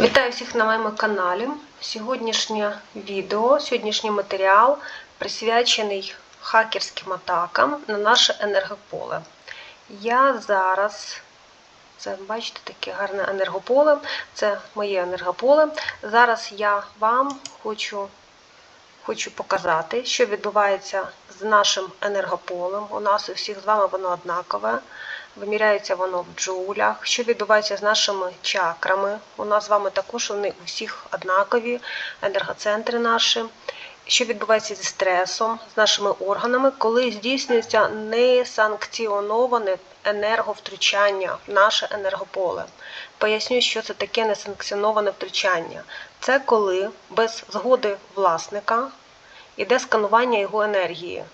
Вітаю всіх на моєму каналі. Сьогоднішнє відео, сьогоднішній матеріал присвячений хакерським атакам на наше енергополе. Я зараз, це бачите, таке гарне енергополе, це моє енергополе. Зараз я вам хочу, хочу показати, що відбувається з нашим енергополем. У нас у всіх з вами воно однакове. Виміряється воно в джоулях. Що відбувається з нашими чакрами? У нас з вами також вони у однакові, енергоцентри наші. Що відбувається зі стресом, з нашими органами, коли здійснюється несанкціоноване енерговтручання в наше енергополе. Поясню, що це таке несанкціоноване втручання. Це коли без згоди власника йде сканування його енергії.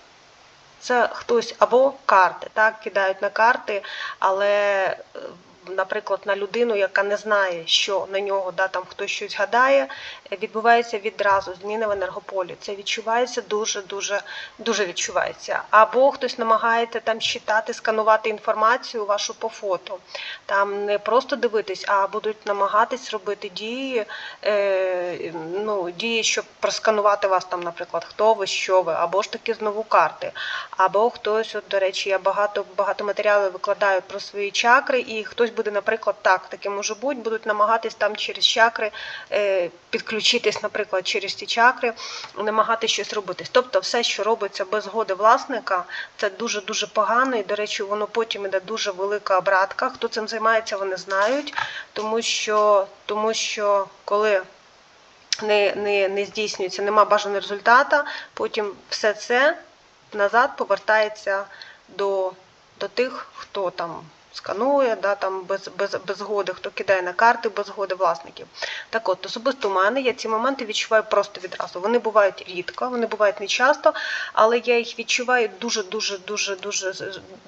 Це хтось або карти, так, кидають на карти, але, е, наприклад, на людину, яка не знає, що на нього да, там хтось щось гадає, відбувається відразу зміни в енергополі. Це відчувається дуже, дуже, дуже відчувається. Або хтось намагається там читати, сканувати інформацію вашу по фото. Там не просто дивитись, а будуть намагатись робити дії, е, ну, дії, щоб просканувати вас там, наприклад, хто ви, що ви, або ж таки знову карти. Або хтось, от, до речі, я багато багато матеріалів викладаю про свої чакри, і хтось буде, наприклад, так, таке може бути, будуть намагатись там через чакри е, підключитись, наприклад, через ці чакри, намагатись щось робити. Тобто, все, що робиться без згоди власника, це дуже дуже погано, і, до речі, воно потім іде дуже велика обратка. Хто цим займається, вони знають, тому що, тому що коли не, не, не здійснюється, нема бажаного результата, потім все це назад повертається до, до тих, хто там сканує, да, там без, без, без згоди, хто кидає на карти без згоди власників. Так от, особисто у мене я ці моменти відчуваю просто відразу. Вони бувають рідко, вони бувають не часто, але я їх відчуваю дуже, дуже, дуже, дуже,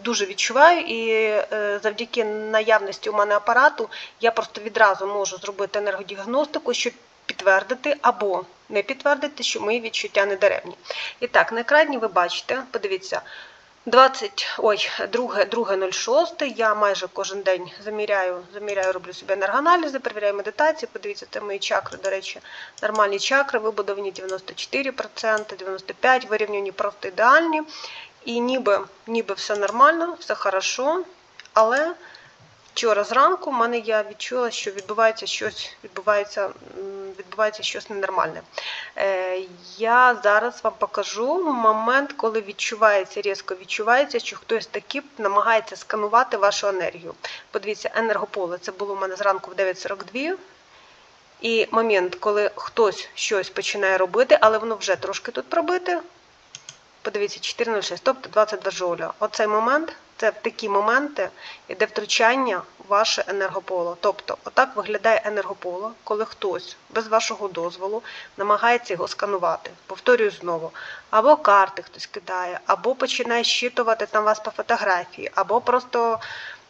дуже відчуваю. І е, завдяки наявності у мене апарату я просто відразу можу зробити енергодіагностику, щоб підтвердити або не підтвердити, що мої відчуття не даремні. І так, на екрані ви бачите, подивіться, 20, ой, 2.06, я майже кожен день заміряю, заміряю, роблю собі енергоаналізи, перевіряю медитації, подивіться, це мої чакри, до речі, нормальні чакри, вибудовані 94%, 95%, вирівняні просто ідеальні. І ніби, ніби все нормально, все хорошо, але Вчора зранку в мене я відчула, що відбувається щось, відбувається, відбувається щось ненормальне. Е, Я зараз вам покажу момент, коли відчувається, різко відчувається, що хтось таки намагається сканувати вашу енергію. Подивіться, енергополе це було в мене зранку в 9.42. І момент, коли хтось щось починає робити, але воно вже трошки тут пробите. Подивіться, 4,06, тобто 22 джоуля. Оцей момент це в такі моменти йде втручання ваше енергополо. Тобто, отак виглядає енергополо, коли хтось без вашого дозволу намагається його сканувати. Повторюю знову, або карти хтось кидає, або починає щитувати там вас по фотографії, або просто.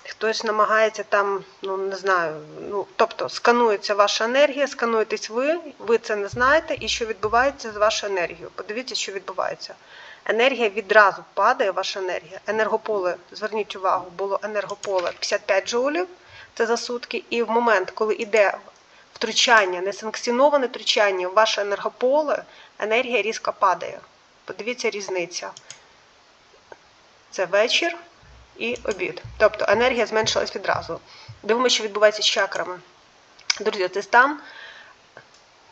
Хтось намагається там, ну не знаю, ну тобто сканується ваша енергія, скануєтесь ви, ви це не знаєте, і що відбувається з вашою енергією. Подивіться, що відбувається енергія відразу падає, ваша енергія. Енергополе, зверніть увагу, було енергополе 55 джоулів, це за сутки, і в момент, коли йде втручання, несанкціоноване втручання в ваше енергополе, енергія різко падає. Подивіться різниця. Це вечір і обід. Тобто енергія зменшилась відразу. Дивимося, що відбувається з чакрами. Друзі, це стан.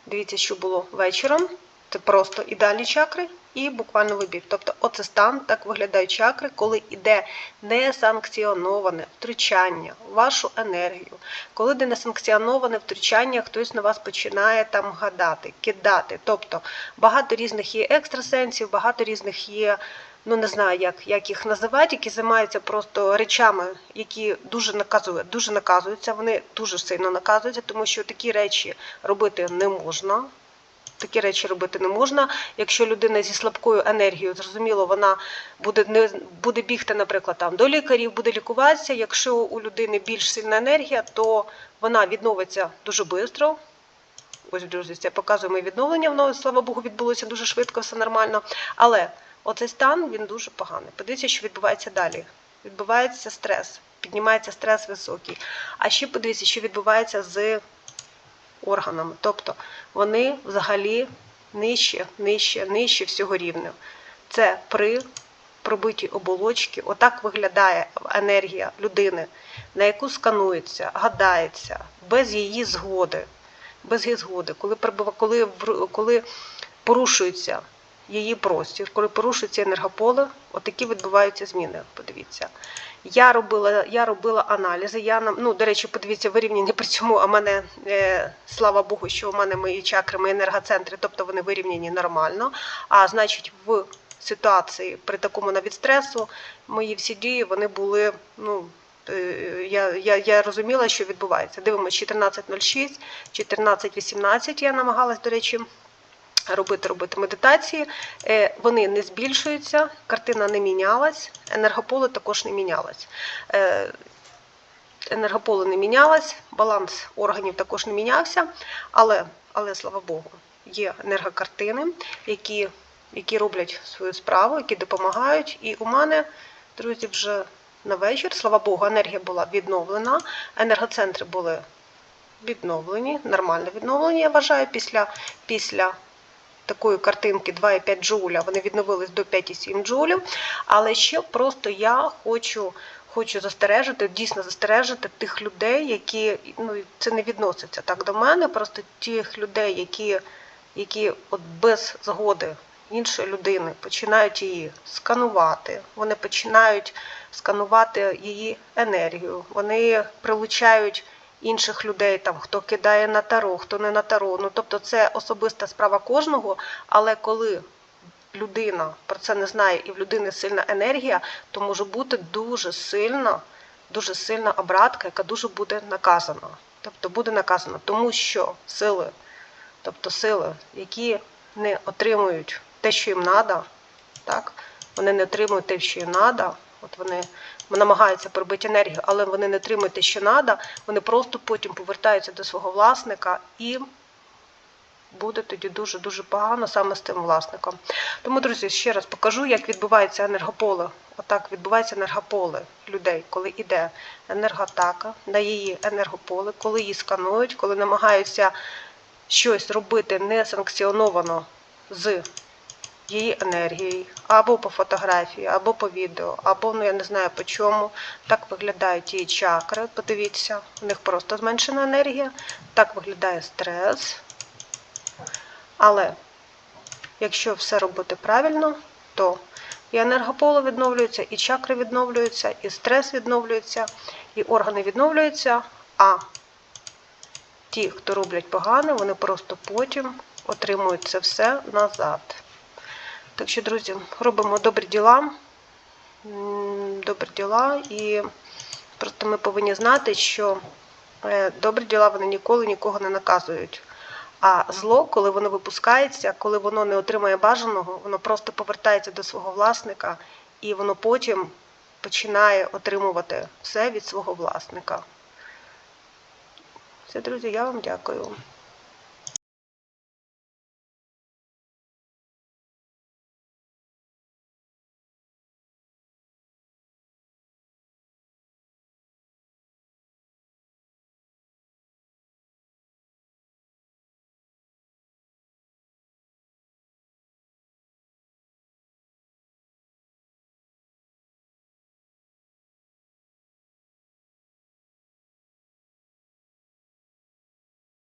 Дивіться, що було вечором. Це просто ідеальні чакри і буквально вибір. Тобто, оце стан, так виглядають чакри, коли йде несанкціоноване втручання в вашу енергію. Коли йде несанкціоноване втручання, хтось на вас починає там гадати, кидати. Тобто багато різних є екстрасенсів, багато різних є. Ну, не знаю, як як їх називати, які займаються просто речами, які дуже наказують, дуже наказуються. Вони дуже сильно наказуються, тому що такі речі робити не можна такі речі робити не можна. Якщо людина зі слабкою енергією, зрозуміло, вона буде не буде бігти, наприклад, там до лікарів, буде лікуватися. Якщо у людини більш сильна енергія, то вона відновиться дуже швидко. Ось, друзі, це показує моє відновлення. Воно, слава Богу, відбулося дуже швидко, все нормально. Але оцей стан він дуже поганий. Подивіться, що відбувається далі. Відбувається стрес, піднімається стрес високий. А ще подивіться, що відбувається з органами. Тобто вони взагалі нижче, нижче, нижче всього рівня. Це при пробитій оболочці. Отак виглядає енергія людини, на яку сканується, гадається, без її згоди. Без її згоди, коли, коли, коли порушується її простір, коли порушується енергополе, отакі відбуваються зміни. Подивіться. Я робила, я робила аналізи. Я нам, ну, до речі, подивіться, вирівняні при цьому, а мене, е, слава Богу, що у мене мої чакри, мої енергоцентри, тобто вони вирівняні нормально. А значить, в ситуації при такому навіть стресу мої всі дії вони були. ну, е, я, я, я розуміла, що відбувається. Дивимося 14.06, 14.18 я намагалась, до речі, робити, робити медитації. Е, Вони не збільшуються, картина не мінялась, енергополе також не мінялось. Е, Енергополе не мінялось, баланс органів також не мінявся, але, але слава Богу, є енергокартини, які, які роблять свою справу, які допомагають. І у мене, друзі, вже на вечір, слава Богу, енергія була відновлена, енергоцентри були відновлені, нормально відновлені, я вважаю, після, після такої картинки 2,5 джуля, вони відновились до 5,7 джулів. Але ще просто я хочу, хочу застережити, дійсно застережити тих людей, які ну це не відноситься так до мене, просто тих людей, які, які от без згоди іншої людини починають її сканувати, вони починають сканувати її енергію, вони прилучають інших людей, там хто кидає на таро, хто не на таро. Ну тобто це особиста справа кожного, але коли людина про це не знає і в людини сильна енергія, то може бути дуже сильна, дуже сильна обратка, яка дуже буде наказана. Тобто буде наказана, тому що сили, тобто сили, які не отримують те, що їм треба, так, вони не отримують те, що їм треба, от вони намагаються пробити енергію, але вони не отримують те, що треба, вони просто потім повертаються до свого власника і буде тоді дуже-дуже погано саме з тим власником. Тому, друзі, ще раз покажу, як відбувається енергополе. Отак відбувається енергополе людей, коли йде енергоатака на її енергополе, коли її сканують, коли намагаються щось робити несанкціоновано з її енергією, або по фотографії, або по відео, або ну я не знаю по чому. Так виглядають її чакри. Подивіться, у них просто зменшена енергія. Так виглядає стрес. Але якщо все робити правильно, то і енергополе відновлюється, і чакри відновлюються, і стрес відновлюється, і органи відновлюються. А ті, хто роблять погане, вони просто потім отримують це все назад. Так що, друзі, робимо добрі діла, добрі діла, і просто ми повинні знати, що е, добрі діла вони ніколи нікого не наказують. А зло, коли воно випускається, коли воно не отримає бажаного, воно просто повертається до свого власника, і воно потім починає отримувати все від свого власника. Все, друзі, я вам дякую.